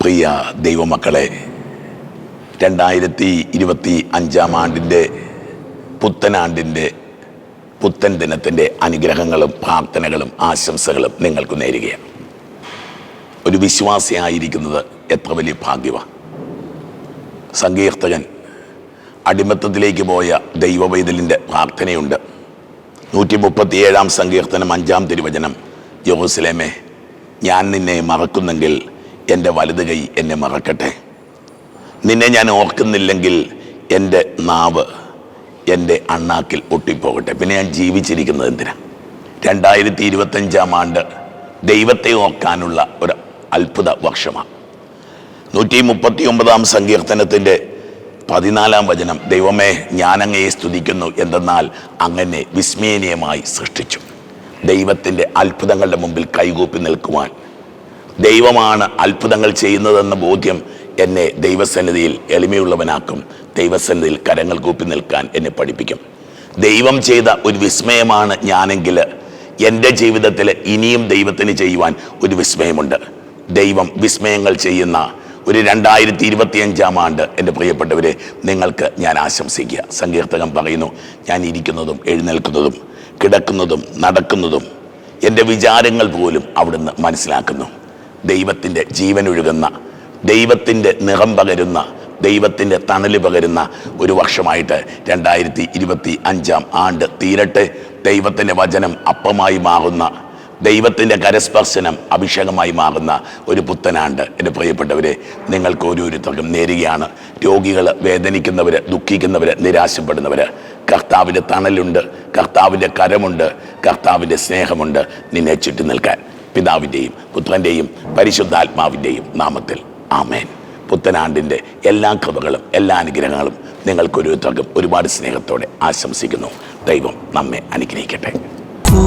പ്രിയ ദൈവമക്കളെ രണ്ടായിരത്തി ഇരുപത്തി അഞ്ചാം ആണ്ടിന്റെ പുത്തനാണ്ടിന്റെ പുത്തൻ ദിനത്തിന്റെ അനുഗ്രഹങ്ങളും പ്രാർത്ഥനകളും ആശംസകളും നിങ്ങൾക്ക് നേരുകയാണ്. ഒരു വിശ്വാസിയായിരിക്കുന്നത് എത്ര വലിയ ഭാഗ്യമാണ് സങ്കീർത്തകൻ അടിമത്തത്തിലേക്ക് പോയ ദൈവവൈതലിന്റെ പ്രാർത്ഥനയുണ്ട്. നൂറ്റി മുപ്പത്തിയേഴാം സങ്കീർത്തനം അഞ്ചാം തിരുവചനം. യഹൂസലേമേ ഞാൻ നിന്നെ മറക്കുന്നെങ്കിൽ എന്റെ വലത് കൈ എന്നെ മറക്കട്ടെ. നിന്നെ ഞാൻ ഓർക്കുന്നില്ലെങ്കിൽ എന്റെ നാവ് എന്റെ അണ്ണാക്കിൽ ഒട്ടിപ്പോകട്ടെ. പിന്നെ ഞാൻ ജീവിച്ചിരിക്കുന്നത് എന്തിനാ? രണ്ടായിരത്തി ഇരുപത്തഞ്ചാം ആണ്ട് ദൈവത്തെ ഓർക്കാനുള്ള ഒരു അത്ഭുത വർഷമാണ്. നൂറ്റി മുപ്പത്തി ഒമ്പതാം സങ്കീർത്തനത്തിന്റെ പതിനാലാം വചനം ദൈവമേ ഞാനങ്ങയെ സ്തുതിക്കുന്നു എന്തെന്നാൽ അങ്ങനെ വിസ്മയനീയമായി സൃഷ്ടിച്ചു. ദൈവത്തിന്റെ അത്ഭുതങ്ങളുടെ മുമ്പിൽ കൈകൂപ്പി നിൽക്കുവാൻ. ദൈവമാണ് അത്ഭുതങ്ങൾ ചെയ്യുന്നതെന്ന ബോധ്യം എന്നെ ദൈവസന്നിധിയിൽ എളിമയുള്ളവനാക്കും. ദൈവസന്നിധിയിൽ കരങ്ങൾ കൂപ്പി നിൽക്കാൻ എന്നെ പഠിപ്പിക്കും. ദൈവം ചെയ്ത ഒരു വിസ്മയമാണ് ഞാനെങ്കിൽ എന്റെ ജീവിതത്തിൽ ഇനിയും ദൈവത്തിന് ചെയ്യുവാൻ ഒരു വിസ്മയമുണ്ട്. ദൈവം വിസ്മയങ്ങൾ ചെയ്യുന്ന ഒരു രണ്ടായിരത്തി ഇരുപത്തിയഞ്ചാം ആണ്ട് എന്റെ പ്രിയപ്പെട്ടവരെ നിങ്ങൾക്ക് ഞാൻ ആശംസിക്കുക. സങ്കീർത്തകം പറയുന്നു ഞാൻ ഇരിക്കുന്നതും എഴുന്നേൽക്കുന്നതും കിടക്കുന്നതും നടക്കുന്നതും എന്റെ വിചാരങ്ങൾ പോലും അവിടുന്ന് മനസ്സിലാക്കുന്നു. ദൈവത്തിന്റെ ജീവനൊഴുകുന്ന ദൈവത്തിന്റെ നിറം പകരുന്ന ദൈവത്തിന്റെ തണൽ പകരുന്ന ഒരു വർഷമായിട്ട് രണ്ടായിരത്തി ഇരുപത്തി അഞ്ചാം ആണ്ട് തീരട്ടെ. ദൈവത്തിന്റെ വചനം അപ്പമായി മാറുന്ന ദൈവത്തിന്റെ കരസ്പർശനം അഭിഷേകമായി മാറുന്ന ഒരു പുത്തനാണ്ട്. എന്റെ പ്രിയപ്പെട്ടവരെ നിങ്ങൾക്ക് ഓരോരുത്തർക്കും നേരുകയാണ്. രോഗികൾ വേദനിക്കുന്നവർ ദുഃഖിക്കുന്നവർ നിരാശപ്പെടുന്നവർ കർത്താവിന്റെ തണലുണ്ട് കർത്താവിന്റെ കരമുണ്ട് കർത്താവിന്റെ സ്നേഹമുണ്ട് നിന്നെ ചുറ്റി നിൽക്കാൻ. പിതാവിന്റെയും പുത്രന്റെയും പരിശുദ്ധാത്മാവിന്റെയും നാമത്തിൽ. ആമേൻ. പുത്തനാണ്ടിന്റെ എല്ലാ കൃപകളും എല്ലാ അനുഗ്രഹങ്ങളും നിങ്ങൾക്കൊരുത്തർക്കും ഒരുപാട് സ്നേഹത്തോടെ ആശംസിക്കുന്നു. ദൈവം നമ്മെ അനുഗ്രഹിക്കട്ടെ.